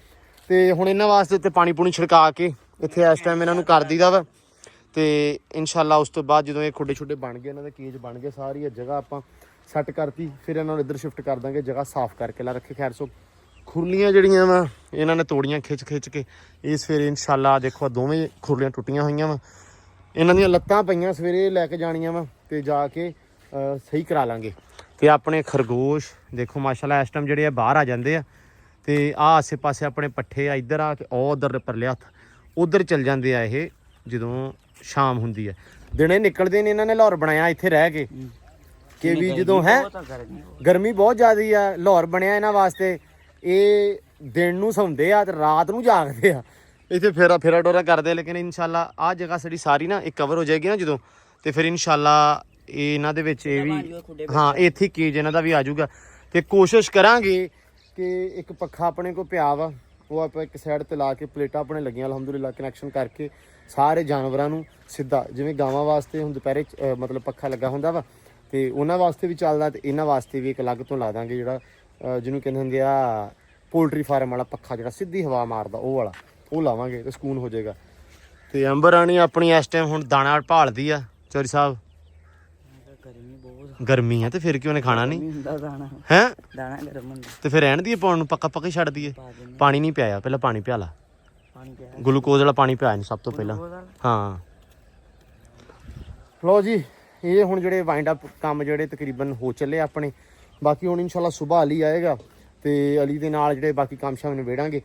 ਤੇ ਹੁਣ ਇਹਨਾਂ ਵਾਸਤੇ ਤੇ ਪਾਣੀ ਪੂਣੀ ਛਿੜਕਾ ਕੇ ਇੱਥੇ ਇਸ ਟਾਈਮ ਇਹਨਾਂ ਨੂੰ ਕਰ ਦਈਦਾ ਵਾ। ਤੇ ਇਨਸ਼ਾਅੱਲਾ ਉਸ ਤੋਂ ਬਾਅਦ ਜਦੋਂ ਇਹ ਖੁੱਡੇ ਛੁੱਡੇ ਬਣ ਗਏ ਇਹਨਾਂ ਦੇ ਕੇਜ ਬਣ ਗਏ ਸਾਰੀ ਇਹ ਜਗ੍ਹਾ ਆਪਾਂ ਸੈੱਟ ਕਰਤੀ, ਫਿਰ ਇਹਨਾਂ ਨੂੰ ਇੱਧਰ ਸ਼ਿਫਟ ਕਰ ਦਾਂਗੇ, ਜਗ੍ਹਾ ਸਾਫ਼ ਕਰਕੇ ਲਾ ਰੱਖੇ, ਖੈਰ ਸੋ ਖੁਰਲੀਆਂ ਜਿਹੜੀਆਂ ਵਾ, ਇਹਨਾਂ ਨੇ ਤੋੜੀਆਂ ਖਿੱਚ ਖਿੱਚ ਕੇ ਇਹ ਸਵੇਰੇ ਇਨਸ਼ਾਅੱਲਾ ਦੇਖੋ ਦੋਵੇਂ ਖੁਰਲੀਆਂ ਟੁੱਟੀਆਂ ਹੋਈਆਂ ਵਾ। ਇਹਨਾਂ ਦੀਆਂ ਲੱਤਾਂ ਪਈਆਂ ਸਵੇਰੇ ਲੈ ਕੇ ਜਾਣੀਆਂ ਵਾ ਤੇ ਜਾ ਕੇ ਸਹੀ ਕਰਾ ਲਾਂਗੇ। ਤੇ ਆਪਣੇ ਖਰਗੋਸ਼, ਦੇਖੋ ਮਾਸ਼ਾਅੱਲਾ ਇਸ ਟਾਈਮ ਜਿਹੜੇ ਆ ਬਾਹਰ ਆ ਜਾਂਦੇ ਆ, ਤੇ ਆ ਆਸੇ ਪਾਸੇ ਆਪਣੇ ਪੱਠੇ ਆ, ਇੱਧਰ ਆ ਕੇ ਉਹ ਉਧਰ ਪਰਲੇ ਹੱਥ, ਉਧਰ ਚਲ ਜਾਂਦੇ ਆ ਇਹ, ਜਦੋਂ ਸ਼ਾਮ ਹੁੰਦੀ ਹੈ ਦਿਨੇ ਨਿਕਲਦੇ ਨੇ, ਇਹਨਾਂ ਨੇ ਲਾਹੌਰ ਬਣਾਇਆ, ਇੱਥੇ ਰਹਿ ਕੇ। ਕਿ ਵੀ ਜਦੋਂ ਹੈ ਗਰਮੀ ਬਹੁਤ ਜ਼ਿਆਦੀ ਆ ਲਾਹੌਰ ਬਣਿਆ ਇਹਨਾਂ ਵਾਸਤੇ। ਇਹ ਦਿਨ ਨੂੰ ਸੌਂਦੇ ਆ ਤੇ ਰਾਤ ਨੂੰ ਜਾਗਦੇ ਆ। ਇੱਥੇ ਫੇਰਾ ਫੇਰਾ ਡੋਰਾ ਕਰਦੇ ਆ, ਲੇਕਿਨ ਇਨਸ਼ਾਅੱਲਾ ਆ ਜਗ੍ਹਾ ਸਾਡੀ ਸਾਰੀ ਨਾ ਇੱਕ ਕਵਰ ਹੋ ਜਾਏਗੀ ਨਾ ਜਦੋਂ। ਤੇ ਫਿਰ ਇਨਸ਼ਾਅੱਲਾ ਇਹ ਇਹਨਾਂ ਦੇ ਵਿੱਚ ਇਹ ਵੀ ਹਾਂ ਇੱਥੇ ਕੇਜ ਇਹਨਾਂ ਦਾ ਵੀ ਆ ਜਾਊਗਾ। ਤੇ ਕੋਸ਼ਿਸ਼ ਕਰਾਂਗੇ ਕਿ ਇੱਕ ਪੱਖਾ ਆਪਣੇ ਕੋ ਪਿਆ ਵਾ। ਉਹ ਆਪਾਂ ਇੱਕ ਸਾਈਡ ਤੇ ਲਾ ਕੇ ਪਲੇਟਾਂ ਆਪਣੇ ਲੱਗੀਆਂ ਅਲਹਮਦੁਲਿਲਾ ਕਨੈਕਸ਼ਨ ਕਰਕੇ ਸਾਰੇ ਜਾਨਵਰਾਂ ਨੂੰ ਸਿੱਧਾ ਜਿਵੇਂ ਗਾਵਾਂ ਵਾਸਤੇ ਹੁਣ ਦੁਪਹਿਰੇ ਮਤਲਬ ਪੱਖਾ ਲੱਗਾ ਹੁੰਦਾ ਵਾ ਤੇ ਉਹਨਾਂ ਵਾਸਤੇ ਵੀ ਚੱਲਦਾ ਤੇ ਇਹਨਾਂ ਵਾਸਤੇ ਵੀ ਇੱਕ ਅਲੱਗ ਤੋਂ ਲਾ ਦਾਂਗੇ ਜਿਹੜਾ ਜਿਹਨੂੰ ਕਹਿੰਦੇ ਹੁੰਦੇ ਆ ਪੋਲਟਰੀ ਫਾਰਮ ਵਾਲਾ ਪੱਖਾ ਜਿਹੜਾ ਸਿੱਧੀ ਹਵਾ ਮਾਰਦਾ ਉਹ ਵਾਲਾ ਉਹ ਲਾਵਾਂਗੇ ਤੇ ਸਕੂਨ ਹੋ ਜਾਏਗਾ। ਤੇ ਅੰਬਰ ਰਾਣੀ ਆਪਣੀ ਇਸ ਟਾਈਮ ਹੁਣ ਦਾਣਾ ਭਾਲਦੀ ਆ ਚੋਰੀ ਸਾਹਿਬ? ਗਰਮੀ ਬਹੁਤ ਗਰਮੀ ਆ ਤੇ ਫਿਰ ਕਿਉਂ ਨੇ ਖਾਣਾ ਨਹੀਂ? ਹੁੰਦਾ ਦਾਣਾ। ਹੈ? ਦਾਣਾ ਗਰਮ ਹੁੰਦਾ। ਤੇ ਫਿਰ ਰਹਿਣ ਦੀ ਪਾਉਣ ਨੂੰ ਪੱਕਾ ਪੱਕਾ ਹੀ ਛੱਡ ਦਈਏ? ਪਾਣੀ ਨਹੀਂ ਪਿਆਇਆ ਪਹਿਲਾਂ ਪਾਣੀ ਪਿਆ ਲਾ। ਪਾਣੀ ਪਿਆ। ਗਲੂਕੋਜ਼ ਵਾਲਾ ਪਾਣੀ ਪਿਆ ਨਹੀਂ ਸਭ ਤੋਂ ਪਹਿਲਾਂ। ਹਾਂ। ਲੋ ਜੀ ਇਹ ਹੁਣ ਜਿਹੜੇ ਵਾਈਂਡ ਅਪ ਕੰਮ ਜਿਹੜੇ ਤਕਰੀਬਨ ਹੋ ਚੱਲੇ ਆਪਣੇ, ਬਾਕੀ ਹੁਣ ਇਨਸ਼ਾਅੱਲਾ ਸਵੇਰ ਅਲੀ ਆਏਗਾ ਤੇ ਅਲੀ ਦੇ ਨਾਲ ਜਿਹੜੇ ਬਾਕੀ ਕੰਮ ਸ਼ਾਮ ਨਿਬੇੜਾਂਗੇ।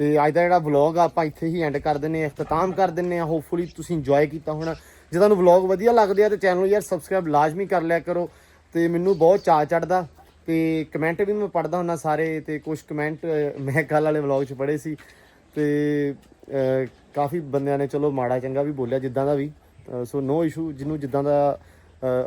ਤੇ ਅੱਜ ਦਾ ਜਿਹੜਾ ਵਲੌਗ ਆਪਾਂ ਇੱਥੇ ਹੀ ਐਂਡ ਕਰ ਦਿੰਨੇ ਆ, ਇਖਤਤਾਮ ਕਰ ਦਿੰਨੇ ਆ। ਹੋਪਫੁਲੀ ਤੁਸੀਂ ਇੰਜੋਏ ਕੀਤਾ ਹੋਣਾ। ਜੇ ਤੁਹਾਨੂੰ ਵਲੌਗ ਵਧੀਆ ਲੱਗਦੇ ਆ ਤੇ ਚੈਨਲ ਨੂੰ ਯਾਰ ਸਬਸਕ੍ਰਾਈਬ ਲਾਜ਼ਮੀ ਕਰ ਲਿਆ ਕਰੋ ਤੇ ਮੈਨੂੰ ਬਹੁਤ ਚਾਅ ਚੜਦਾ ਤੇ ਕਮੈਂਟ ਵੀ ਮੈਂ ਪੜਦਾ ਹੁੰਦਾ ਸਾਰੇ ਤੇ ਕੁਝ ਕਮੈਂਟ ਮੈਂ ਕੱਲ ਵਾਲੇ ਵਲੌਗ 'ਚ ਪੜ੍ਹੇ ਸੀ ਤੇ ਕਾਫੀ ਬੰਦਿਆਂ ਨੇ ਚਲੋ ਮਾੜਾ ਚੰਗਾ ਵੀ ਬੋਲਿਆ ਜਿੱਦਾਂ ਦਾ ਵੀ। ਸੋ ਨੋ ਇਸ਼ੂ ਜਿਹਨੂੰ ਜਿੱਦਾਂ ਦਾ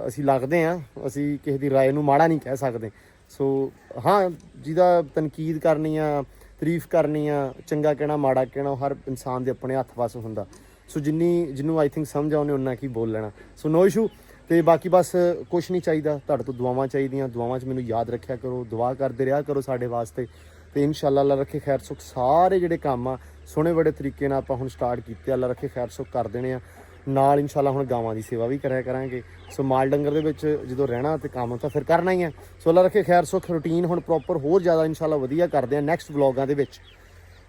ਅਸੀਂ ਲੱਗਦੇ ਆ ਅਸੀਂ ਕਿਸੇ ਦੀ رائے ਨੂੰ ਮਾੜਾ ਨਹੀਂ ਕਹਿ ਸਕਦੇ ਸੋ ਹਾਂ ਜਿਹਦਾ ਤਨਕੀਦ ਕਰਨੀ ਆ ਤਾਰੀਫ ਕਰਨੀ ਆ ਚੰਗਾ ਕਹਿਣਾ ਮਾੜਾ ਕਹਿਣਾ ਉਹ ਹਰ ਇਨਸਾਨ ਦੇ ਆਪਣੇ ਹੱਥ ਵੱਸ ਹੁੰਦਾ ਸੋ ਜਿੰਨੀ ਜਿਹਨੂੰ ਆਈ ਥਿੰਕ ਸਮਝ ਆਉਨੇ ਉਹਨਾਂ ਕੀ ਬੋਲ ਲੈਣਾ ਸੋ ਨੋ ਇਸ਼ੂ ਤੇ ਬਾਕੀ ਬਸ ਕੁਝ ਨਹੀਂ ਚਾਹੀਦਾ ਤੁਹਾਡੇ ਤੋਂ ਦੁਆਵਾਂ ਚਾਹੀਦੀਆਂ ਦੁਆਵਾਂ 'ਚ ਮੈਨੂੰ ਯਾਦ ਰੱਖਿਆ ਕਰੋ ਦੁਆ ਕਰਦੇ ਰਿਹਾ ਕਰੋ ਸਾਡੇ ਵਾਸਤੇ ਤੇ ਇਨਸ਼ਾਅੱਲਾ ਅੱਲਾ ਰੱਖੇ ਖੈਰ ਸੁਖ ਸਾਰੇ ਜਿਹੜੇ ਕੰਮ ਆ ਸੋਹਣੇ ਬੜੇ ਤਰੀਕੇ ਨਾਲ ਆਪਾਂ ਹੁਣ ਸਟਾਰਟ ਕੀਤੇ ਅੱਲਾ ਰੱਖੇ ਖੈਰ ਸੁਖ ਕਰ ਦੇਣੇ ਆ ਨਾਲ ਇਨਸ਼ਾਅੱਲਾ ਹੁਣ ਗਾਵਾਂ ਦੀ ਸੇਵਾ ਵੀ ਕਰਿਆ ਕਰਾਂਗੇ। ਸੋ ਮਾਲ ਡੰਗਰ ਦੇ ਵਿੱਚ ਜਦੋਂ ਰਹਿਣਾ ਤੇ ਕੰਮ ਤਾਂ ਫਿਰ ਕਰਨਾ ਹੀ ਹੈ ਸੋ ਅੱਲਾ ਰੱਖੇ ਖੈਰ, ਸੁਖ, ਰੁਟੀਨ ਹੁਣ ਪ੍ਰੋਪਰ ਹੋਰ ਜ਼ਿਆਦਾ ਇਨਸ਼ਾਅੱਲਾ ਵਧੀਆ ਕਰਦੇ ਆ ਨੈਕਸਟ ਵਲੌਗਾਂ ਦੇ ਵਿੱਚ।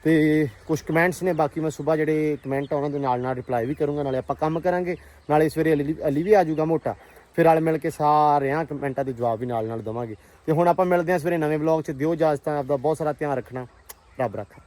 ਤੇ ਕੁਝ ਕਮੈਂਟਸ ਨੇ, ਬਾਕੀ ਮੈਂ ਸਵੇਰ ਜਿਹੜੇ ਕਮੈਂਟ ਆ ਉਹਨਾਂ ਦੇ ਨਾਲ ਨਾਲ ਰਿਪਲਾਈ ਵੀ ਕਰੂੰਗਾ, ਨਾਲੇ ਆਪਾਂ ਕੰਮ ਕਰਾਂਗੇ। ਨਾਲੇ ਸਵੇਰੇ ਅਲੀ ਅਲੀ ਵੀ ਆ ਜਾਊਗਾ ਮੋਟਾ। ਫਿਰ ਨਾਲ ਮਿਲ ਕੇ ਸਾਰਿਆਂ ਕਮੈਂਟਾਂ ਦੇ ਜਵਾਬ ਵੀ ਨਾਲ ਨਾਲ ਦਵਾਂਗੇ। ਤੇ ਹੁਣ ਆਪਾਂ ਮਿਲਦੇ ਹਾਂ ਸਵੇਰੇ ਨਵੇਂ ਵਲੌਗ 'ਚ। ਦਿਓ ਇਜਾਜ਼ਤਾਂ, ਆਪਦਾ ਬਹੁਤ ਸਾਰਾ ਧਿਆਨ ਰੱਖਣਾ। ਰੱਬ ਰੱਖਾ।